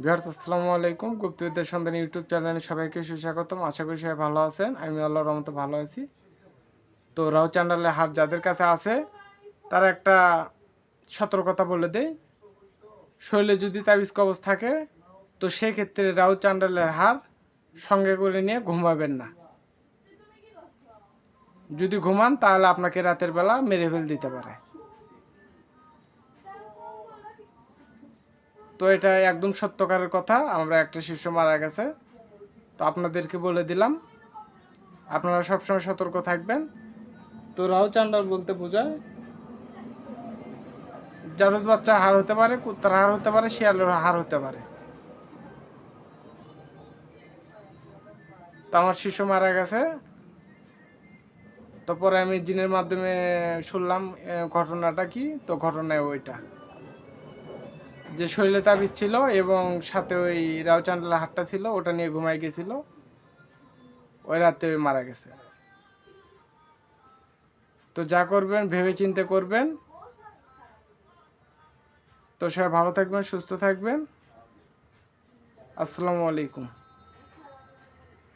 বিহার্ত আসসালামু আলাইকুম। গুপ্তবিদ্যার সন্ধান ইউটিউব চ্যানেলে সবাইকে সুস্বাগতম। আশা করি সবাই ভালো আছেন। আমি আল্লাহর রহমতে ভালো আছি। তো রাউ চ্যানেলের হার যাদের কাছে আছে, তারা একটা সতর্কতা বলে দেয় শরীরে যদি তাবিজ কবজ থাকে, তো সেক্ষেত্রে রাউ চ্যান্ডালের হার সঙ্গে করে নিয়ে ঘুমাবেন না। যদি ঘুমান, তাহলে আপনাকে রাতের বেলা মেরে ফেল দিতে পারে। তো এটা একদম সত্যকারের কথা, আমরা একটা শিশু মারা গেছে। তো আপনাদেরকে বলে দিলাম, আপনারা সবসময় সতর্ক থাকবেন। তো রাও চান্ডাল বলতে বোঝায় জারুদ বাচ্চার হার হতে পারে, কুত্তার হার হতে পারে, শিয়ালের হার হতে পারে। তো আমার শিশু মারা গেছে। তারপরে আমি জিনের মাধ্যমে শুনলাম ঘটনাটা কি? তো ঘটনায় ওইটা। যে শরীরে তাবিজ ছিল এবং সাথে ওই রাউচান্ডলা হাটটা ছিল, ওটা নিয়ে ঘুমাই গেছিল। ওই রাতে ওই মারা গেছে। তো যা করবেন ভেবে চিন্তে করবেন। তো সবাই ভালো থাকবেন, সুস্থ থাকবেন। আসসালামু আলাইকুম।